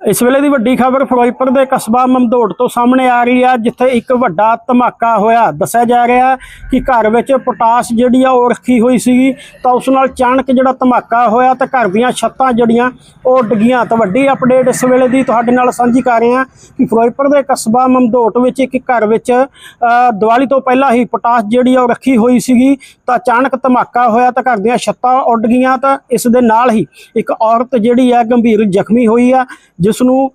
ਇਸ ਵੇਲੇ ਦੀ ਵੱਡੀ ਖਬਰ ਫਿਰੋਜ਼ਪੁਰ ਦੇ ਕਸਬਾ ਮਮਦੋੜ ਤੋਂ ਸਾਹਮਣੇ ਆ ਰਹੀ ਆ ਜਿੱਥੇ ਇੱਕ ਵੱਡਾ ਧਮਾਕਾ ਹੋਇਆ। ਦੱਸਿਆ ਜਾ ਰਿਹਾ ਕਿ ਘਰ ਵਿੱਚ ਪੋਟਾਸ਼ ਜਿਹੜੀ ਆ ਉਹ ਰੱਖੀ ਹੋਈ ਸੀਗੀ। ਤਾਂ ਉਸ ਨਾਲ ਅਚਾਨਕ ਜਿਹੜਾ ਧਮਾਕਾ ਹੋਇਆ ਤਾਂ ਘਰ ਦੀਆਂ ਛੱਤਾਂ ਜਿਹੜੀਆਂ ਉਹ ਡਿੱਗੀਆਂ। ਤਾਂ ਵੱਡੀ ਅਪਡੇਟ ਇਸ ਵੇਲੇ ਦੀ ਤੁਹਾਡੇ ਨਾਲ ਸਾਂਝੀ ਕਰ ਰਹੇ ਹਾਂ ਕਿ ਫਿਰੋਜ਼ਪੁਰ ਦੇ ਕਸਬਾ ਮਮਦੋਟ ਵਿੱਚ ਇੱਕ ਘਰ ਵਿੱਚ ਅ, ਦੀਵਾਲੀ ਤੋਂ ਪਹਿਲਾਂ ਹੀ ਪੋਟਾਸ਼ ਜਿਹੜੀ ਆ ਉਹ ਰੱਖੀ ਹੋਈ ਸੀਗੀ। ਤਾਂ ਅਚਾਨਕ ਧਮਾਕਾ ਹੋਇਆ ਤਾਂ ਘਰ ਦੀਆਂ ਛੱਤਾਂ ਉੱਡ ਗਈਆਂ। ਤਾਂ ਇਸ ਦੇ ਨਾਲ ਹੀ ਇੱਕ ਔਰਤ ਜਿਹੜੀ ਆ ਗੰਭੀਰ ਜ਼ਖਮੀ ਹੋਈ ਆ ਜਿਸ ਨੂੰ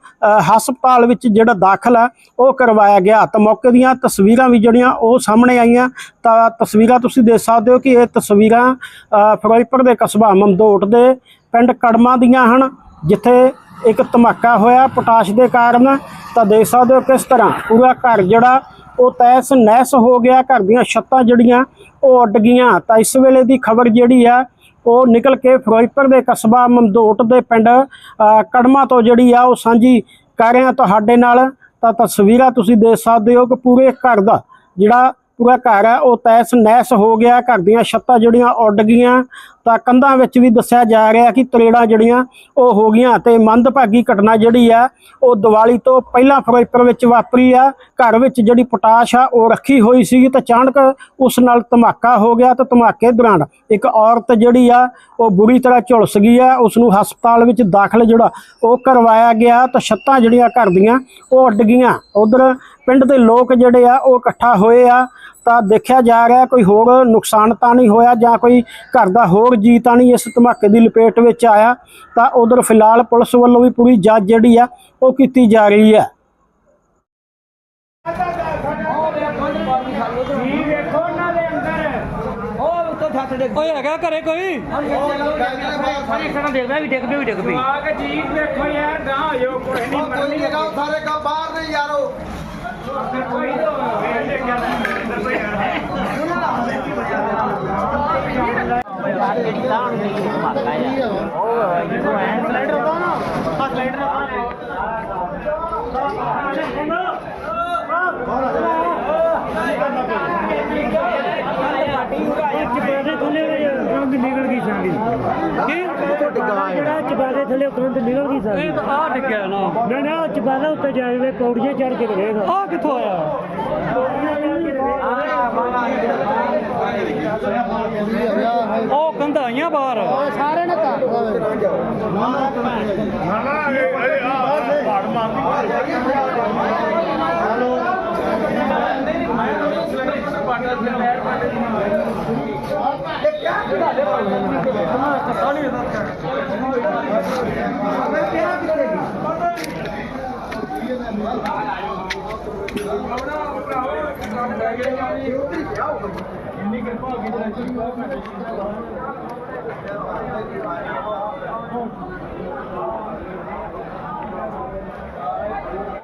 ਹਸਪਤਾਲ ਵਿੱਚ ਜਿਹੜਾ ਦਾਖਲ ਆ ਉਹ ਕਰਵਾਇਆ ਗਿਆ। ਤਾਂ ਮੌਕੇ ਦੀਆਂ ਤਸਵੀਰਾਂ ਵੀ ਜਿਹੜੀਆਂ ਉਹ ਸਾਹਮਣੇ ਆਈਆਂ। ਤਾਂ ਤਸਵੀਰਾਂ ਤੁਸੀਂ ਦੇਖ ਸਕਦੇ ਹੋ ਕਿ ਇਹ ਤਸਵੀਰਾਂ ਅ, ਫਿਰੋਜ਼ਪੁਰ ਦੇ ਕਸਬਾ ਮਮਦੋਟ ਦੇ ਪਿੰਡ ਕੜਮਾ ਦੀਆਂ ਹਨ ਜਿੱਥੇ ਇੱਕ ਧਮਾਕਾ ਹੋਇਆ ਪੋਟਾਸ਼ ਦੇ ਕਾਰਨ। ਤਾਂ ਦੇਖ ਸਕਦੇ ਹੋ ਕਿਸ ਤਰ੍ਹਾਂ ਪੂਰਾ ਘਰ ਜਿਹੜਾ ਉਹ ਤੈਸ ਨਹਿਸ ਹੋ ਗਿਆ ਘਰ ਦੀਆਂ ਛੱਤਾਂ ਜਿਹੜੀਆਂ ਉਹ ਉੱਡ ਗਈਆਂ। ਤਾਂ ਇਸ ਵੇਲੇ ਦੀ ਖਬਰ ਜਿਹੜੀ ਆ ਉਹ ਨਿਕਲ ਕੇ ਫਿਰੋਜ਼ਪੁਰ ਦੇ ਕਸਬਾ ਮਮਦੋਟ ਦੇ ਪਿੰਡ ਅ, ਕੜਮਾ ਤੋਂ ਜਿਹੜੀ ਆ ਉਹ ਸਾਂਝੀ ਕਰ ਰਹੇ ਹਾਂ ਤੁਹਾਡੇ ਨਾਲ। ਤਾਂ ਤਸਵੀਰਾਂ ਤੁਸੀਂ ਦੇਖ ਸਕਦੇ ਹੋ ਕਿ ਪੂਰੇ ਘਰ ਦਾ ਜਿਹੜਾ ਪੂਰਾ ਘਰ ਹੈ, ਉਹ ਤੈਸ ਨੈਸ ਹੋ ਗਿਆ, ਘਰ ਦੀਆਂ ਛੱਤਾਂ ਜਿਹੜੀਆਂ ਉੱਡ ਗਈਆਂ, ਤਾਂ ਕੰਧਾਂ ਵਿੱਚ ਵੀ ਦੱਸਿਆ ਜਾ ਰਿਹਾ ਕਿ ਤਰੇੜਾਂ ਜਿਹੜੀਆਂ ਉਹ ਹੋ ਗਈਆਂ ਤੇ ਮੰਦਭਾਗੀ ਘਟਨਾ ਜਿਹੜੀ ਆ, ਉਹ ਦੀਵਾਲੀ ਤੋਂ ਪਹਿਲਾਂ ਫਿਰੋਜ਼ਪੁਰ ਵਿੱਚ ਵਾਪਰੀ ਆ, ਘਰ ਵਿੱਚ ਜਿਹੜੀ ਪੋਟਾਸ਼ ਆ, ਉਹ ਰੱਖੀ ਹੋਈ ਸੀਗੀ ਤਾਂ ਅਚਾਨਕ ਉਸ ਨਾਲ ਧਮਾਕਾ ਹੋ ਗਿਆ ਤਾਂ ਧਮਾਕੇ ਦੌਰਾਨ ਇੱਕ ਔਰਤ ਜਿਹੜੀ ਆ, ਉਹ ਬੁਰੀ ਤਰ੍ਹਾਂ ਝੁਲਸ ਗਈ ਆ ਉਸ ਨੂੰ ਹਸਪਤਾਲ ਵਿੱਚ ਦਾਖਲ ਜਿਹੜਾ ਉਹ ਕਰਵਾਇਆ ਗਿਆ ਤਾਂ ਛੱਤਾਂ ਜਿਹੜੀਆਂ ਘਰ ਦੀਆਂ ਉਹ ਉੱਡ ਗਈਆਂ। ਉਧਰ ਪਿੰਡ ਦੇ ਲੋਕ ਜਿਹੜੇ ਆ, ਉਹ ਇਕੱਠਾ ਹੋਏ ਆ ਤਾਂ ਦੇਖਿਆ ਜਾ ਰਿਹਾ ਕੋਈ ਹੋਰ ਨੁਕਸਾਨ ਤਾਂ ਨਹੀਂ ਹੋਇਆ ਜਾਂ ਕੋਈ ਘਰ ਦਾ ਹੋਰ ਜੀ ਤਾਂ ਨਹੀਂ ਇਸ ਧਮਾਕੇ ਦੀ ਲਪੇਟ ਵਿੱਚ ਆਇਆ ਤਾਂ ਉਧਰ ਫਿਲਹਾਲ ਪੁਲਿਸ ਵੱਲੋਂ ਵੀ ਪੂਰੀ ਜਾਂਚ ਜਿਹੜੀ ਆ ਉਹ ਕੀਤੀ ਜਾ ਰਹੀ ਹੈ। ਓਏ ਹੈਗਾ ਘਰੇ ਕੋਈ? ਸਾਰੀ ਖਣਾ ਦੇਖਦਾ ਵੀ ਡਿੱਗ ਪਈ ਵੀ ਡਿੱਗ ਪਈ ਆਗ ਜੀ ਦੇਖੋ ਯਾਰ ਨਾ ਹੋ ਕੋਈ ਨਹੀਂ ਕੋਈ ਨਹੀਂ ਲਗਾਓ ਸਾਰੇ ਕਾ ਬਾਹਰ ਨਹੀਂ ਯਾਰੋ। ਕੋਈ ਨਿਕਲ ਗਈ ਸਾਡੀ ਕੀ ਜਿਹੜਾ ਚਬਾਦੇ ਥੱਲੇ ਤੁਰੰਤ ਨਿਕਲ ਗਈ ਸਾਡੀ ਇਹ ਤਾਂ ਆ ਡਿੱਗਿਆ ਨਾ। ਨਾ ਨਾ ਚਬਾਦਾ ਉੱਤੇ ਜਾਵੇ ਪੌੜੀਆਂ ਚੜ ਕੇ ਰਹੇਗਾ ਆ ਕਿੱਥੋਂ ਆਇਆ? ਆਈਆਂ ਬਾਹਰ। ਸਾਰੇ ਨੇ ਤਾਂ। ਨਾ ਨਾ ਇਹ ਆ ਭਾੜ ਮੰਗੀ ਹਲੋ ਮੈਂ ਤਾਂ ਸਿਲੰਡਰ ਪਾਟਾ ਤੇ ਬੈਠ ਪਾਟੇ ਦੀ ਇੰਨੀ ਕਿਰਪਾ ਹੋ ਗਈ ਤੇ ਲੱਗੀ